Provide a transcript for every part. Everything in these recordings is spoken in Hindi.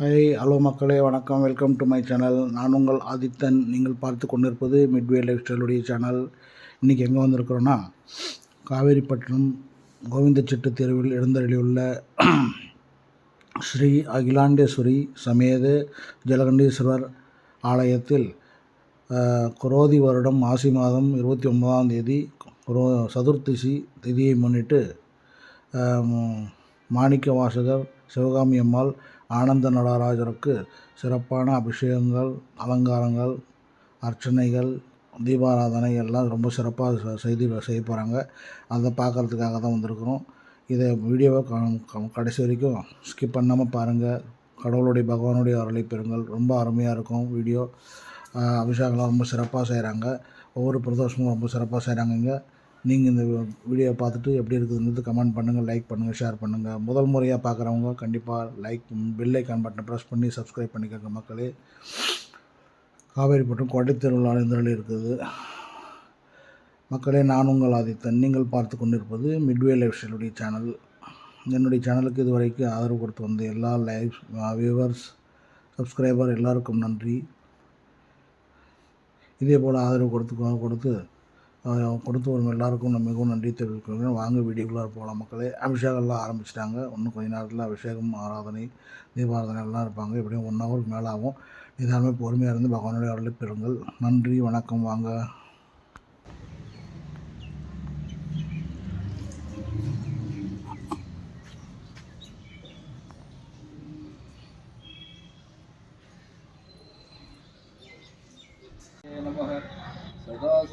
ஹாய் ஹலோ மக்களே வணக்கம் வெல்கம் டு மை சேனல் நான் உங்கள் ஆதித்தன் நீங்கள் பார்த்து கொண்டிருப்பது மிட்வே லைஃப் ஸ்டைலுடைய சேனல் இன்றைக்கி எங்கே வந்திருக்கிறோன்னா காவேரிப்பட்டினம் கோவிந்தச்சிட்டு தெருவில் எழுந்தருளியுள்ள ஸ்ரீ அகிலாண்டேஸ்வரி சமேத ஜலகண்டீஸ்வரர் ஆலயத்தில் குரோதி வருடம் மாசி மாதம் இருபத்தி ஒன்பதாம் தேதி குரோ சதுர்த்திசி திதியை முன்னிட்டு மாணிக்க வாசகர் சிவகாமி அம்மாள் ஆனந்த நடராஜருக்கு சிறப்பான அபிஷேகங்கள் அலங்காரங்கள் அர்ச்சனைகள் தீபாராதனை எல்லாம் ரொம்ப சிறப்பாக செய்து செய்ய போகிறாங்க அதை பார்க்குறதுக்காக தான் வந்திருக்கிறோம் இதை வீடியோவை கடைசி வரைக்கும் ஸ்கிப் பண்ணாமல் பாருங்கள் கடவுளுடைய பகவானுடைய அருளை பெறுங்கள் ரொம்ப அருமையாக இருக்கும் வீடியோ அபிஷேகம்லாம் ரொம்ப சிறப்பாக செய்கிறாங்க ஒவ்வொரு பிரதோஷமும் ரொம்ப சிறப்பாக செய்கிறாங்க இங்கே நீங்கள் இந்த வீடியோ பார்த்துட்டு எப்படி இருக்குதுங்கிறது கமெண்ட் பண்ணுங்கள் லைக் பண்ணுங்கள் ஷேர் பண்ணுங்கள் முதல் முறையாக பார்க்குறவங்க கண்டிப்பாக லைக் பெல் ஐக்கான் ப்ரெஸ் பண்ணி சப்ஸ்கிரைப் பண்ணிக்கோங்க மக்களே காவேரி மற்றும் கோட்டை திருவிழா நிரல் இருக்குது மக்களே நான் உங்கள் ஆதித்தன் நீங்கள் பார்த்து கொண்டிருப்பது மிட்வே லைஃப் ஸ்டைலுடைய சேனல் என்னுடைய சேனலுக்கு இதுவரைக்கும் ஆதரவு கொடுத்து வந்த எல்லா லைவ் வியூவர்ஸ் சப்ஸ்கிரைபர் எல்லாருக்கும் நன்றி இதே போல் ஆதரவு கொடுத்து கொடுத்து கொடுத்தவர்கள் எல்லாருக்கும் நான் மிகவும் நன்றி தெரிவிக்கிறேன் வாங்க வீடியோக்குள்ளார போகலாம் மக்களே அபிஷேகம்லாம் ஆரம்பிச்சிட்டாங்க இன்னும் கொஞ்ச நேரத்தில் அபிஷேகம் ஆராதனை தீபாராதனை எல்லாம் இருப்பாங்க எப்படியும் ஒன் ஹவருக்கு மேலே ஆகும் நிதானமே பொறுமையாக இருந்து பகவானுடைய அருளை பெறுங்கள் நன்றி வணக்கம் வாங்க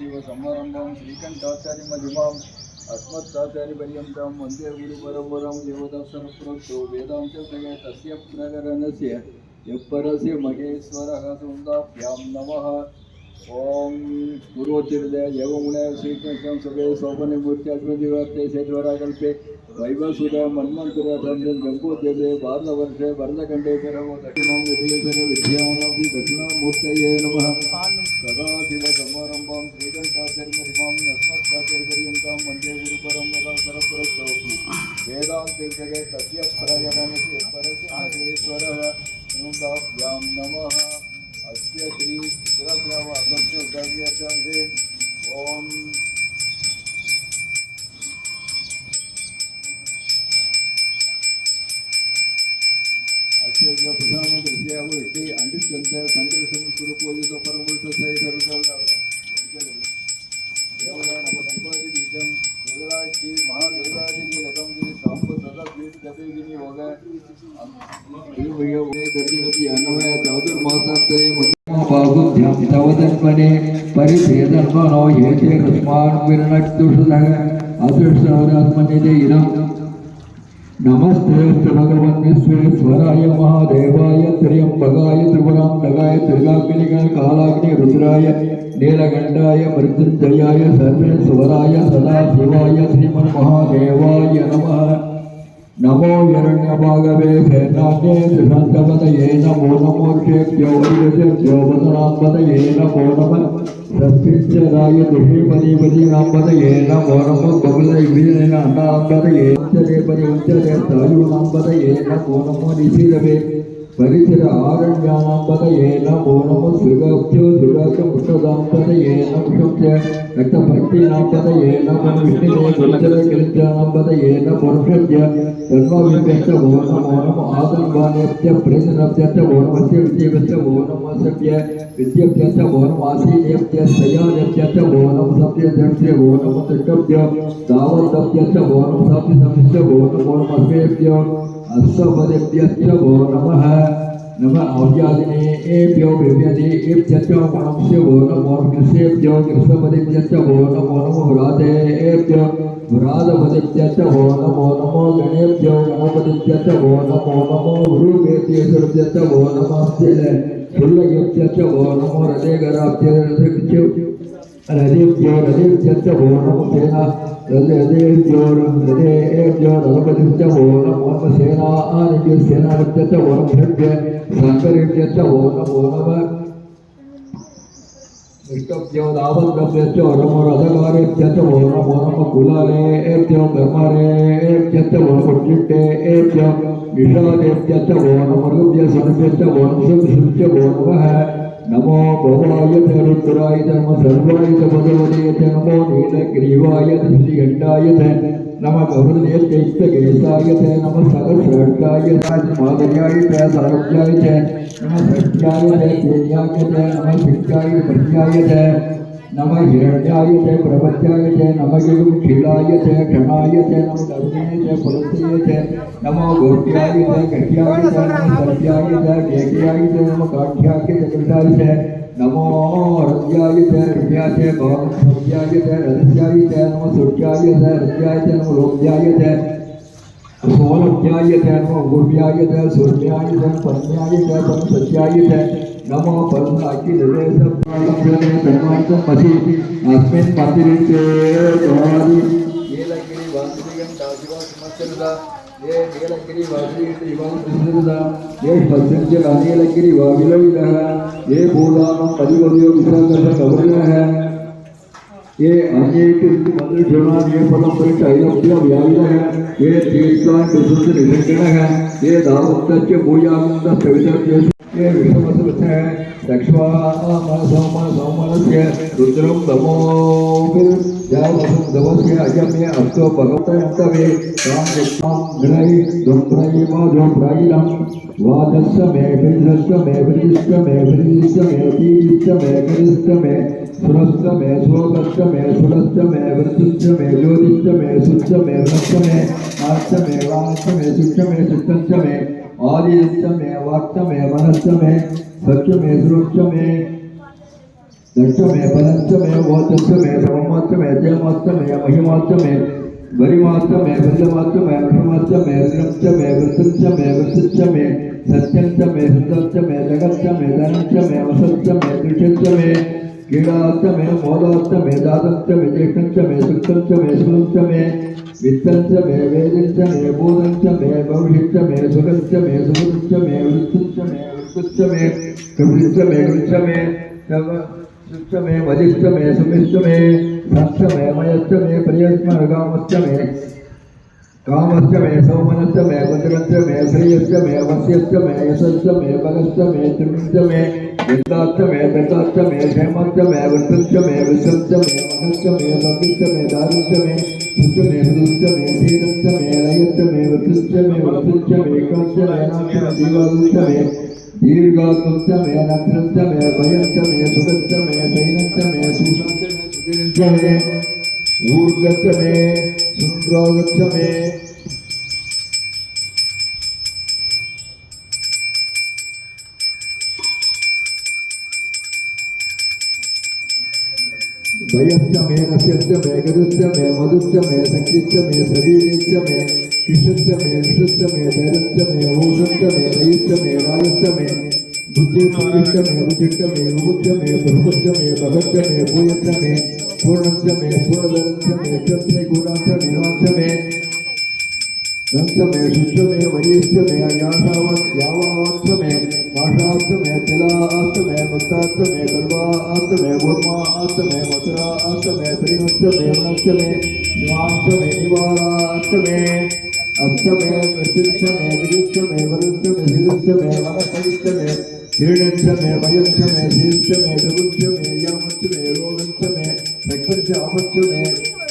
शिव समारंभम श्रीकंठाचार्य मध्यमाम अस्मत्ताचार्यपर्यन्तं वन्दे गुरुपरम्परां देवतासरप्रोक्तो वेदान्तप्रगे तस्य प्रकरणस्य यः परस्य महेश्वरः सुन्दाभ्यां नमः ॐ गुरोचिर्दय एवमुणे श्रीकृष्णं सभे सोपनिमूर्त्यात्मदिवर्ते सेद्वराकल्पे वैवसुर मन्मन्तुरचन्द्र गङ्गोद्यते बालवर्षे वरदकण्डेकरवो दक्षिणां निधेकर विद्यामपि दक्षिणामूर्तये नमः सदाशिवसमारम्भां श्रीकण्ठाचर्मरिमां अस्मत्प्राचर्यपर्यन्तां वन्दे गुरुपरं यदा सरपुरस्तौ वेदान्तिजगे तस्य प्रजननस्य परस्येश्वरः नमः अस्य இந்த சந்திரசேன சுரப்பூஜ பரமபுருஷ பீஜம் முதலாட்சி மகாதேவாதிக்கு நகம் தாம்பு ததா பீட் கதைகினி யோக ದರ್ಜನತಿ ಅನ್ವಯ ಚೌದುರ್ಮಾಸಾಂತರೇ ಬಾಹುಧ್ಯಾವತನ್ಮನೆ ಪರಿಭೇದರ್ಮನೋ ಯೇತೆ ರಸ್ಮಾನ್ ವಿರಣಕ್ತುಷುಧ ಅದೃಷ್ಟವರಾತ್ಮನಿದೆ ಇದಂ नमस्ते भगवन्श्वराय महादेवाय त्र्यंबकाय त्रिपुरांगाय त्रिगाग्निकालाग्नि रुद्राय नीलकंठाय मृत्युंजयाय सर्वेश्वराय सदाशिवाय श्रीमन्महादेवाय नमः नमो हिरण्यभागवे सेनान्ये त्रिषन्तपतये नमो नमोर्षेभ्यो वैदसेभ्यो वसनाम्पतये नमो नमः सस्पिञ्चराय दुषीपदीपदीनाम्पतये नमो नमः बबुलैवीरनाम्पतये ಮುಚ್ಚಲೇ ಬಯ ಉಂಚಲೇ ತಯು ನಂಬದ ಏನ ಕೋನಮೋ ನಿಸಿರಬೇಕು ಪರಿಸರ ಆರಣ್ಯಾನಾಂಬದ ಏನ ಮೌನಮ ಸೃಗಾಭ್ಯೋ ಸೃಗಾಕ ಮುಖದಾಂಬದ ಏನ ಮುಖಂಚ ರಕ್ತ ಭಕ್ತಿನಾಂಬದ ಏನ ಮನುಷ್ಯರ ಕೆಲಸಾನಾಂಬದ ಏನ ಮನುಷ್ಯ ತನ್ವಾವಿಭ್ಯಶ್ಚ ಮೌನ ಮೌನಮ ಆದಂಬಾನಸ್ಯ ಪ್ರಸನಭ್ಯಶ್ಚ ಮೌನಮಸ್ಯ ವಿಜಯಭ್ಯಶ್ಚ ಮೌನಮಸಭ್ಯ ವಿದ್ಯಭ್ಯಶ್ಚ ಮೌನಮಾಸೀನೇಭ್ಯ ಶಯಾನಭ್ಯಶ್ಚ ಮೌನಮ ಸಭ್ಯಭ್ಯ ಮೌನಮ ತೃಷ್ಟಭ್ಯ ತಾವಂತಭ್ಯಶ್ಚ ಮೌನಮ ಸಭ್ಯ ಸಮಿಶ್ಚ ಮೌನ ಮೌನಮಸ್ಯೇಭ್ಯ अश्वपदेभ्य भो नम नम औजादिनेभ्यो बृहतिभ्यो गणस्य भो नमो कृष्णेभ्यो कृष्णपदेभ्यश्च भो नमो नमो व्रातेभ्यो व्रातपदेभ्यश्च भो नमो नमो गणेभ्यो गणपतिभ्यश्च भो नमो नमो भ्रूपेत्येश्वरभ्यश्च भो नमस्ते सुल्लभ्यश्च भो नमो हृदयगराभ्य हृदयभ्यो हृदयभ्यश्च भो नमो सेना ृदेभ्योरपतिभ्यो नमो नम सेनानिभ्य सेनापत्यच ओरभ्यभ्य शङ्करेभ्यश्च ओ नमो नम विष्णभ्यो दावद्भ्यश्च नमो रथकारेभ्यश्च ओ नमो नम कुलालेभ्यो धर्मारेभ्यश्च ओ पुट्टिट्टेभ्यो विषादेभ्यश्च ओ नमरुभ्य सनुभ्यश्च ओ नमः नमो बहुलाय पवित्राय नम सर्वाय भगवते च नमो नीलग्रीवाय श्रीगण्डाय च नम गौरदेत्यैत्यकेशाय च नम सहस्राट्टाय राजमादर्याय च सारुण्याय च नम षष्ट्याय च तेन्याय च नम सिद्धाय प्रज्ञाय च नम हिरण्याय च प्रपत्याय च नम युगुक्षीलाय च क्षणाय च नम तरुणाय च पुलस्त्रिय च नमो गोप्याय च घट्याय च नम सर्व्याय च केक्याय च नम काठ्याय च कृताय च नमो रव्याय च रम्या च भवभव्याय च रथ्याय च नम सुट्याय च रथ्याय च नम लोक्याय च सोलभ्याय च नम गुर्व्याय च सूर्याय च पत्न्याय च तम च नमो पद्माखि हृदयसप्तालम्बने तन्मात्रं मसि अस्मिन् मन्दिरिते भवादि नीलगिरि वासुदेवं दासिवासमस्तदा ये नीलगिरि वासुदेव इवं प्रसन्नदा ये भद्रञ्जल अनीलगिरि वाविलविदः ये भूदानं परिवदयो विशाकः कवरिणः ये के ये അംഗീകരിച്ച് മന്ത്രി ജുമാ നിയമപദം ഐലഭ്യ വ്യാപിതക ये തീർത്ഥാൻ പ്രസിദ്ധ നിരഞ്ജനക ये ദാമുക്തയ്ക്ക് ഭൂയാനന്ദ കവിത ये विषमसवच है दक्षवासौमनस्य रुद्रं दमोभिर् जावसं दमस्य अयम्य अस्तु भगवन्तवे तां यक्षां ग्रै द्वन्द्रैव द्वन्द्रैलं वादस्य मे वृद्धस्य मे वृद्धिश्च मे वृद्धिश्च मे अतीश्च मे गरिश्च मे सुरश्च मे शोकश्च मे सुरश्च मे वृत्तिश्च मे ज्योतिश्च मे सुश्च मे वृश्च मे आश्च मे वाश्च मे शुक्ष मे शुक्तश्च मे आदिश्च मे वाक्च मे मनश्च मे सख्य मे सुरक्ष मे दक्ष मे बलश्च मे वोचश्च मे ब्रह्मश्च मे जयमश्च मे महिमाश्च मे गरिमाश्च मे बृंदमाश्च मे ब्रह्मश्च मे ऋणश्च मे वृत्तिश्च मे वृत्तिश्च मे सत्यं च मे सुन्दश्च मे जगश्च मे धनश्च मे वसश्च मे दृश्यश्च मे क्रीडाश्च मे मोदाश्च मे दातञ्च मे चेष्टञ्च मे सुक्तञ्च मे सुलञ्च मे वित्तञ्च मे वेदञ्च मे बोधञ्च मे भविष्यञ्च मे सुखञ्च मे सुगुञ्च मे वृत्तञ्च मे वृत्तञ्च मे कविश्च मे वृक्ष मे सुश्च मे मदिश्च मे सुमिश्च मे सश्च मे मयश्च मे प्रियश्च गामश्च मे कामश्च मे सौमनश्च मे वज्रञ्च मे श्रियश्च मे वस्यश्च मे यशश्च मे बलश्च मे त्रिविश्च मे विद्धार्थमे गतार्थमे हेमर्थमे वृतर्थमे विसृत्यमे महस्थमे सदृष्टमे दारुष्टमे सुष्टमे हृदुष्टमे धीरस्थमे रयस्थमे वृतुष्टमे वृतुष्टमे कष्टमे नाक्षमे जीवादुष्टमे दीर्घात्मस्तमे नक्षस्तमे भयस्तमे सुखस्तमे सैनस्तमे सुषस्तमे सुदीर्घमे ऊर्गस्तमे सुन्द्रोगस्तमे स्वयंच मे नश्यच मे गरुच्च मे मधुच्च मे शक्तिच्च मे शरीरच मे कृषच्च मे विषच्च मे धैर्यच मे ओषच्च मे रयिच्च मे रायश्च मे बुद्धिष्ट मे विचिष्ट मे विमुच्च मे ब्रह्मच्च मे भगच्च मे भूयच्च मे पूर्णच्च मे पूर्णधरच्च मे क्षत्रिगुण पंचमे शुचमे वैश्यमे वैश्य मे याशावत् यावाच्च मे भाषाश्च मे तिलाश्च मे भक्ताश्च मे गर्वाश्च मे गुर्माश्च मे मधुराश्च मे त्रिणश्च मेवणश्च मे शिवांश्च मे निवाराश्च मे अश्च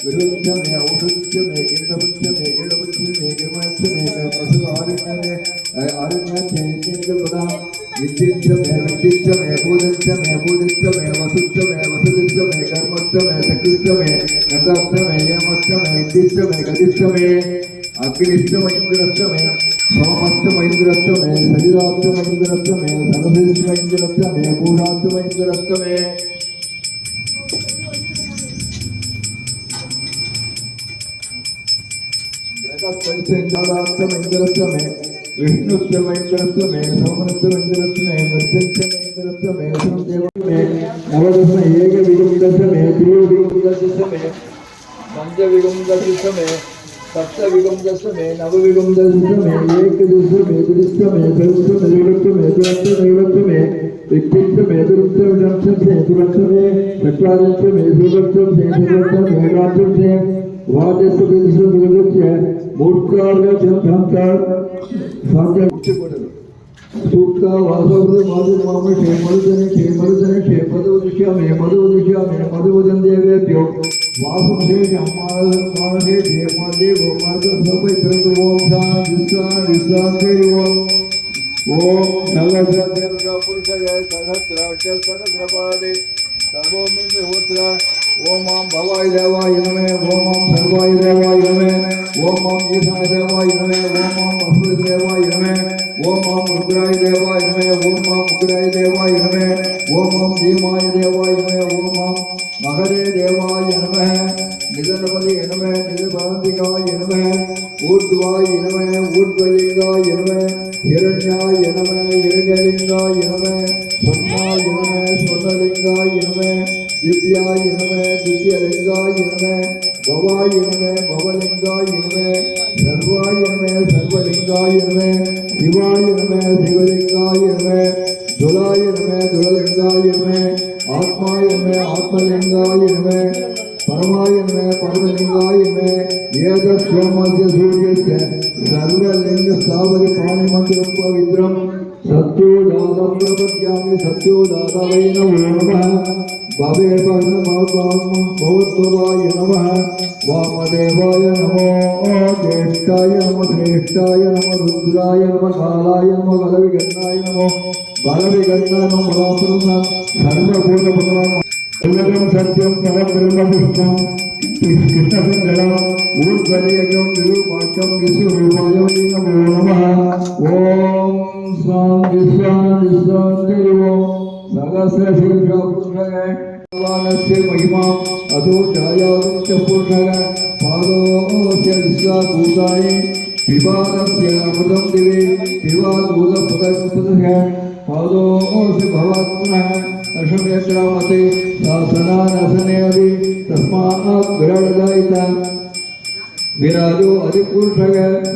విలువృక్షమే ఔషధృక్షమే కిందవృక్షమే గిడవృక్షమే గిరిమచ్చమే పశు ఆరుణ్యమే ఆరుణ్యమే విద్యుక్షమే విద్యుక్షమే భూదక్షమే భూదక్షమే వసుక్షమే వసుదృక్షమే కర్మక్షమే సకృష్టమే నటమే యమక్షమే విద్యుక్షమే గతిష్టమే అగ్నిష్టమైంద్రమే సోమష్టమైంద్రమే శరీరాష్టమైంద్రమే సరసమైంద్రమే గూఢాష్టమైంద్రమే పంచేంద్రత్వమే విష్ణుత్వమైంద్రత్వమే సమృద్ధమైంద్రత్వమే ప్రత్యక్షమైంద్రత్వమే సందేవమే నవదమ ఏక విగుందశమే దియో విగుందశమే పంచ విగుందశమే సప్త విగుందశమే నవ విగుందశమే ఏక దిశమే దిశమే ప్రతిష్టమే విగుప్తమే ప్రతిష్టమే విగుప్తమే విక్షిప్తమే దురుప్తమే దురక్షమే దురక్షమే చక్రాదిత్యమే దురక్షమే దురక్షమే రాజ్యమే वाहतूक विरोधाचे मोठा जनसंचार साध्या सूक्त वासवृत माधुर मामे क्षेमरुदने क्षेमरुदने क्षेमदोदिश्यामे मदोदिश्यामे मदोदन देवेभ्यो वासुदेव श्यामालकाणे क्षेमदे गोमार्ग सबै ओम शां विश्वां विश्वां देव ओम नवग्रह पुरुषाय सहस्राक्ष सहस्रपादे तमोमिन्द्रहोत्रा ஓமாம் பவாய் தேவாய் இனமே ஓமாம் சர்வாய் தேவாய் இனமே ஓமாம் ஈசாய தேவாய் இனமே ஓமாம் அசுர தேவாய் இனமே ஓமாம் ருத்ராய தேவாய் இனமே ஓமாம் உக்ராய தேவாய் இனமே ஓமாம் தீமாய தேவாய் இனமே ஓமாம் மகரே தேவாய் இனமே நிதனபதி இனமே நிதபரந்திகாய் இனமே ஊர்துவாய் இனமே ஊர்வலிங்காய் இனமே இரண்யாய் இனமே இரண்டலிங்காய் இனமே சொன்னாய் இனமே சொன்னலிங்காய் இனமே दिव्याय नमः दिव्यलिङ्गाय नमः भवाय नमः भवलिङ्गाय नमः सर्वाय नमः सर्वलिङ्गाय नमः शिवाय नमः शिवलिङ्गाय नमः दुलाय नमः दुललिङ्गाय नमः आत्माय सत्यो जातव्यपद्यामि सत्यो जातवै नमो नमः भवे भगवत्वाय नमः वामदेवाय नमो ज्येष्ठाय नम श्रेष्ठाय नम रुद्राय नम कालाय नम बलविगन्नाय नमो बलविगन्ना नम बलाप्रन्न सर्वभूतपदनाम उल्लकं सत्यं परं ब्रह्मपुष्पं कृष्णसङ्गणा ऊर्ध्वलेयं निरूपाठं विश्वरूपाय नमो नमः ॐ स्वामी विश्वानि स्वान्तिरिवो सहस्रशीर्षपुरुषः भगवानस्य महिमा अधो छायाश्च पुरुषः पादोस्य विश्वाभूताय विवादस्य अमृतं दिवे विवादभूतपदः पादोऽसि भवात् पुनः अशमेत्रामते शासनानसने अपि तस्मात् विरळदायिता विराजो अधिपुरुषः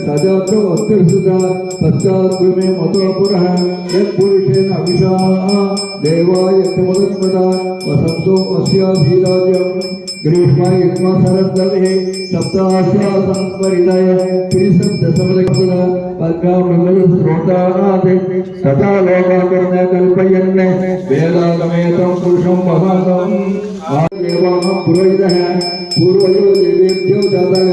राजात्रो अस्तिर्सुता पश्चाद्भूमे मतोऽपुरः यत्पुरुषेण अभिषाः देवाय यत्मदत्मदा वसंसो अस्याभिराज्यम् ग्रीष्म युग्म सरस्वते सप्ताश्वासंपरिदय त्रिशब्दसमलकल पद्मामृतश्रोतानात् तथा लोकाकर्ण कल्पयन् वेदागमेतं पुरुषं महाकम् पुरोहितः पूर्वयो देवेभ्यो जातः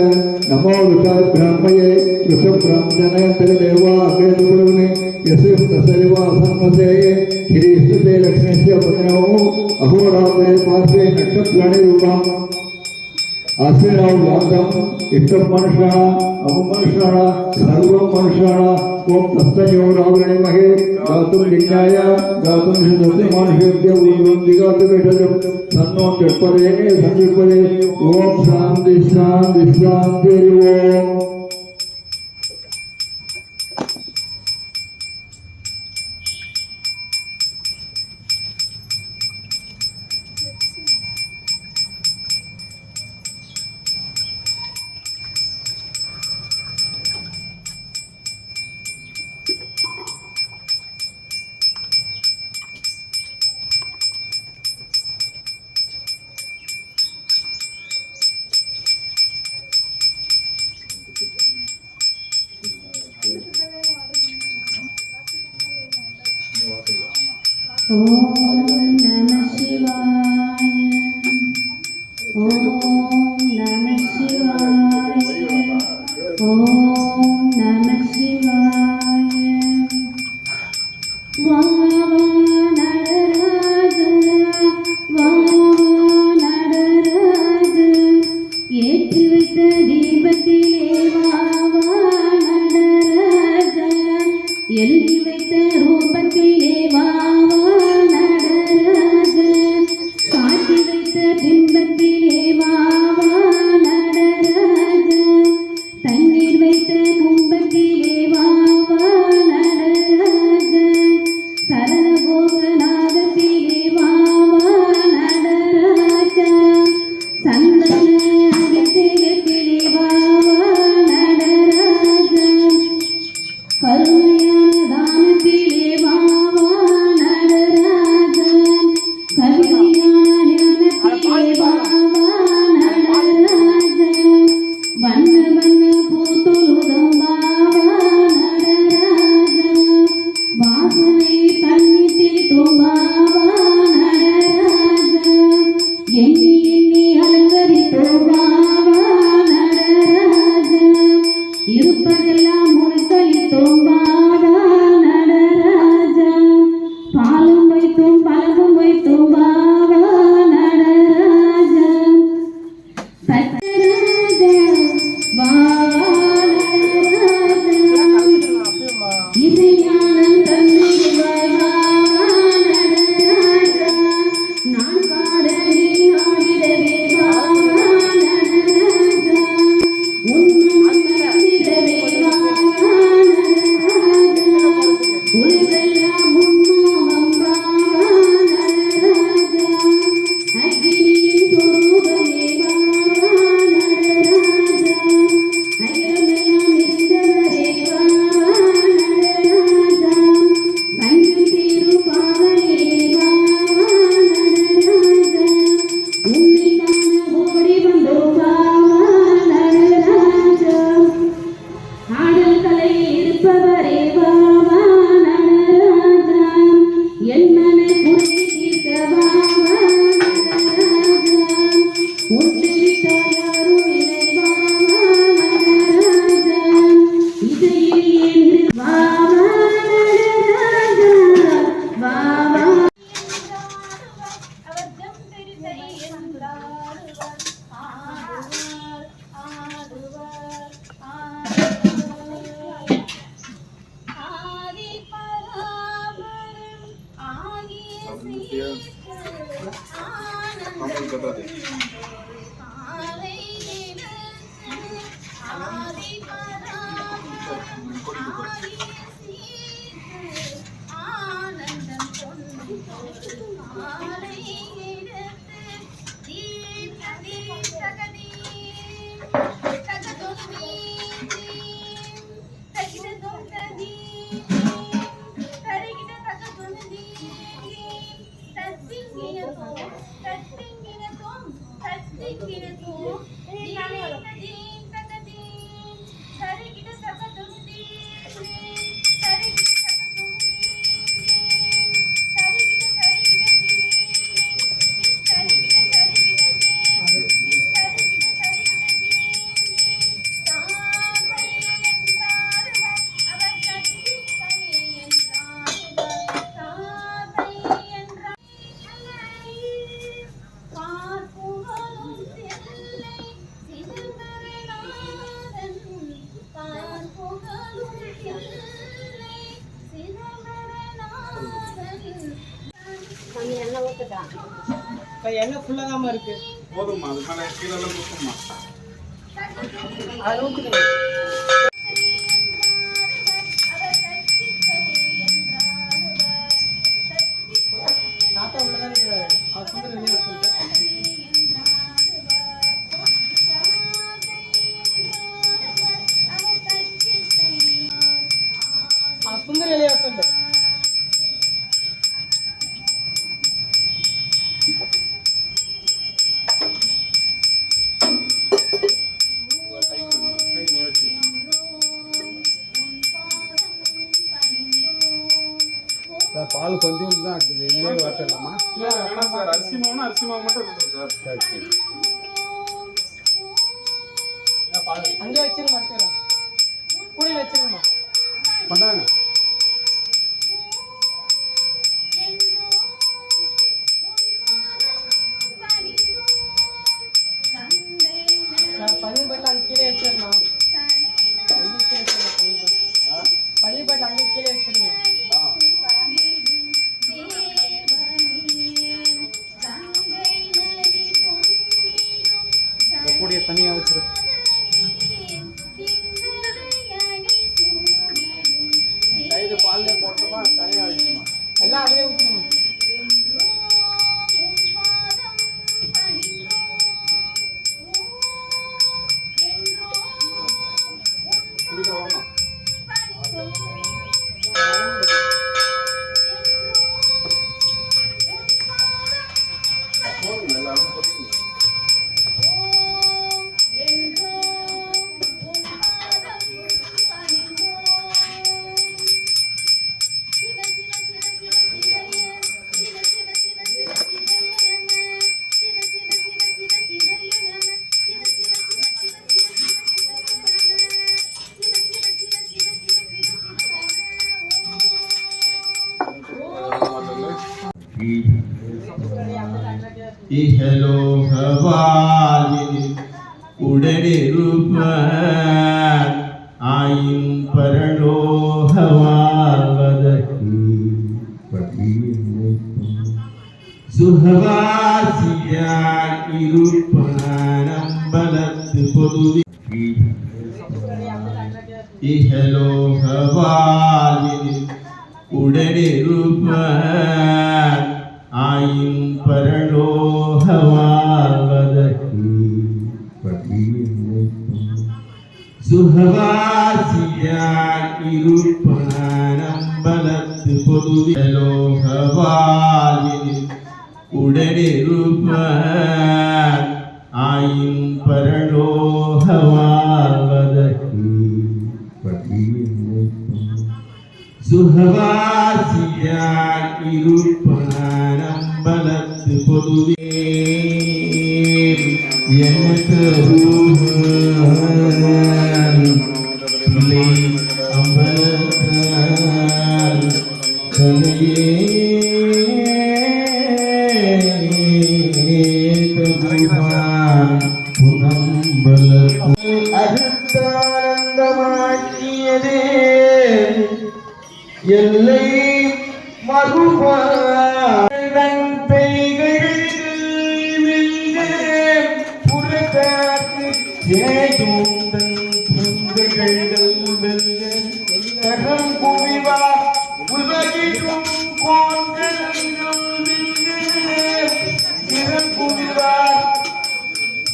नमो ऋषात् ब्राह्मये ऋषं ब्राह्मणे तदेवागेतुपुरुणे यस्य तसैवासन्नसेये श्रीस्तुते लक्ष्मीस्य पत्नौ अहोरात्रे पार्श्वे नक्षत्राणि रूपम् आसीराव यादव इतर मनुष्याण अमुमनुष्याण सर्व मनुष्याण ओम तस्तयोरावरणिमहे दातुं लिङ्गाय दातुं शतमानुषेभ्य ॐ दिगातुपेषजं तन्नो चत्परेणे संयुक्परे ओम शान्ति शान्ति शान्तिः ओम् もらっいる இருக்கு போதும்மா அது மேலே கீழே ஊற்றுமா அது ஊற்றுக்கணும் பால் கொஞ்சம் தான் இருக்குது இதுலேயே வரலாமா இல்லை வேணாம் அரிசி மாவுனா அரிசி மாவு மட்டும் சார் சரி சரி கூடிய தனியாக வச்சுருக்கு பால்லே போட்டுமா தனியாக வச்சுமா எல்லாம் அதே इहलो हवाली उड़े रूप आइन परलो இருப்பானம்பலத்து பொதுவி இஹலோ ஹவாலில் உடனிருப்பான் சுகவாசியாய் இருப்பார் அம்பலத்து பொதுவே எனக்கு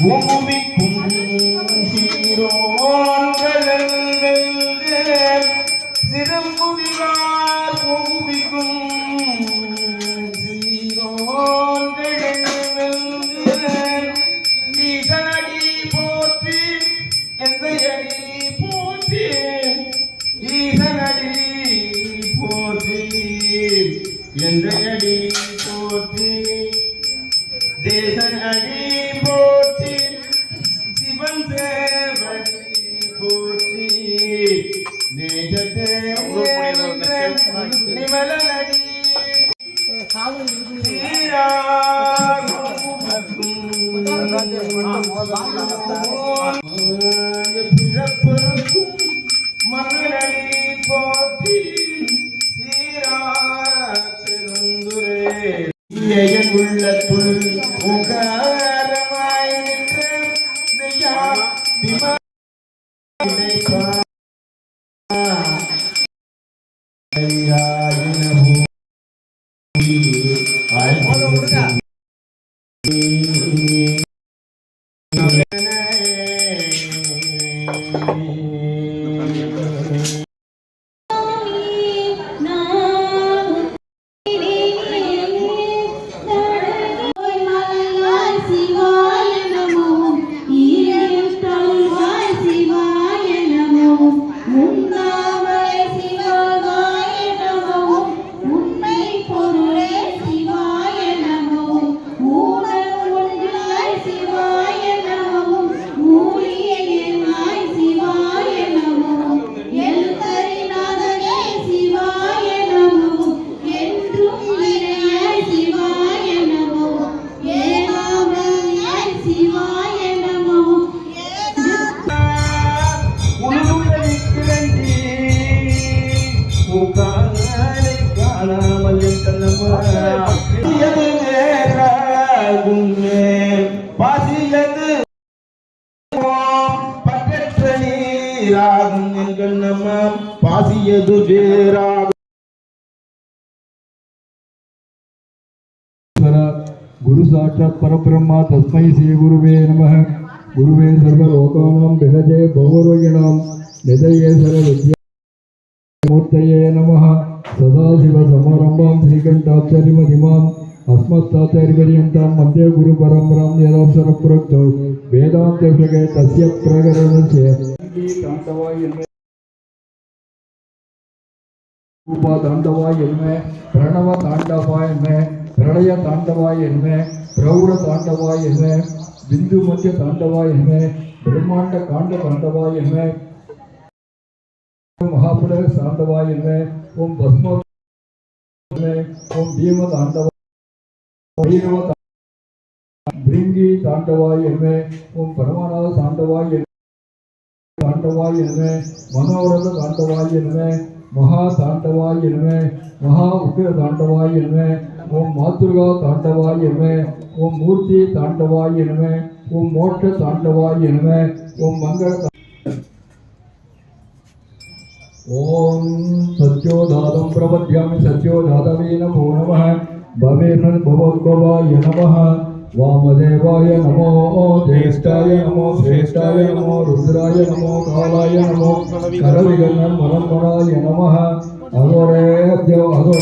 我无名。என் உள்ளத்துள் புகார் ब्रह्मा तस्मै श्रीगुरुवे नमः गुरुवे सर्वलोकानां विरजे भौरोगिणां निधये सर्वविद्यामूर्तये नमः सदाशिवसमारम्भां श्रीकण्ठाचार्यमहिमाम् अस्मत्ताचार्यपर्यन्तां वन्दे गुरुपरम्परां तस्य प्रकरणस्य प्रणव तांडवा प्रणय तांडवा ಪ್ರೌಢ ತಾಂಡವಾಯ ಹೇ ಬಿಂದು ಮಧ್ಯ ತಾಂಡವಾಯ ಹೇ ಬ್ರಹ್ಮಾಂಡ ಕಾಂಡ ತಾಂಡವಾಯ ಹೇ ಮಹಾಪುರ ತಾಂಡವಾಯ ಹೇ ಓಂ ಭಸ್ಮ ಓಂ ಭೀಮ ತಾಂಡವ ಭೈರವ ಭೃಂಗಿ ತಾಂಡವಾಯ ಹೇ ಓಂ ಪರಮಾನಂದ ತಾಂಡವಾಯ ತಾಂಡವಾಯ ಹೇ ಮನೋರಥ ತಾಂಡವಾಯ ಹೇ महातांडवाय नमे महा उग्र तांडवाय नमे ओम मातुर्गा तांडवाय नमे ओम मूर्ति तांडवाय नमे ओम मोक्ष तांडवाय नमे ओम मंगल ओम सत्योदातं प्रपद्यामि सत्योदातवे नमो नमः भवोद्भवाय नमः वामदेवाय नमो ज्येष्ठाय नमो श्रेष्ठाय नमो रुद्राय नमो कालाय नमो करविगन्नमनम्मनाय नमः अगोरे अद्य अगोरे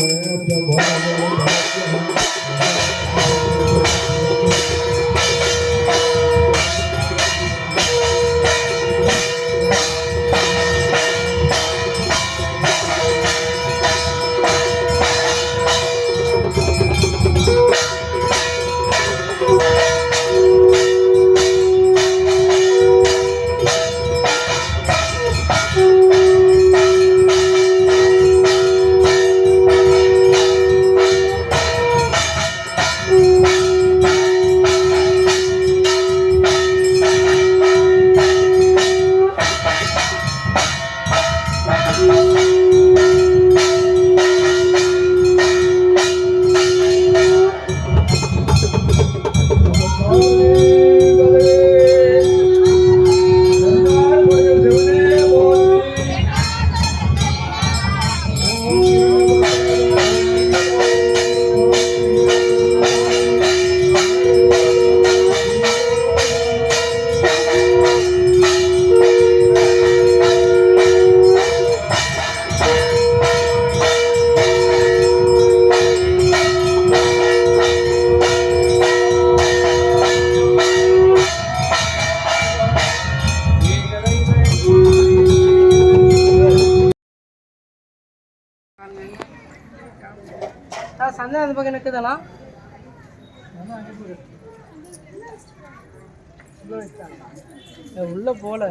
உள்ள போல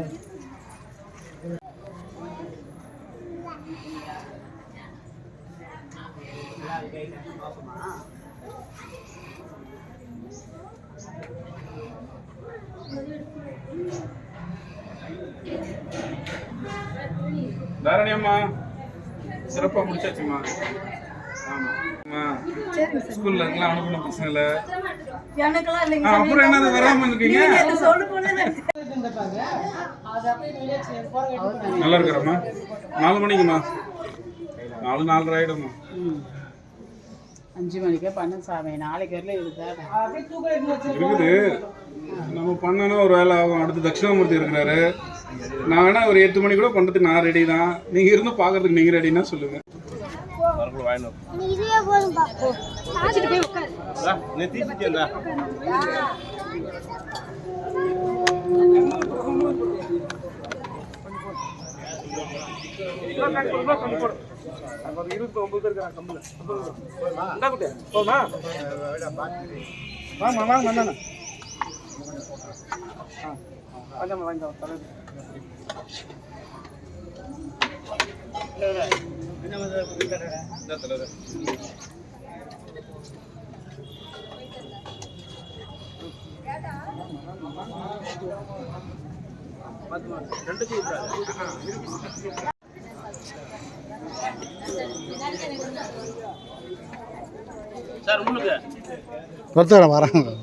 தாரணியம்மா சிறப்பா சிறப்பாக முடிச்சாச்சுமா ஸ்கூல்ல பிரச்சனை அப்புறம் என்ன நல்லா இருக்கிறம்மா நாலு மணிக்குமா நாலு நாலரை அஞ்சு மணிக்கே பண்ண சாமி நாளைக்கு இருக்குது நம்ம ஒரு வேலை ஆகும் அடுத்து தட்சிணாமூர்த்தி இருக்கிறாரு நான் வேணா ஒரு எட்டு மணி கூட பண்ணுறதுக்கு நான் ரெடி தான் நீங்கள் இருந்து பார்க்கறதுக்கு நீங்கள் ரெடின்னா சொல்லுங்கள் வரக்குள்ள வாங்கி நீ தீசிச்சேன்டா இருபத்தி ஒன்பது வாங்க வாங்க தலைவர் சார் உங்களுக்கு வரத்துக்கிறேன் வராங்க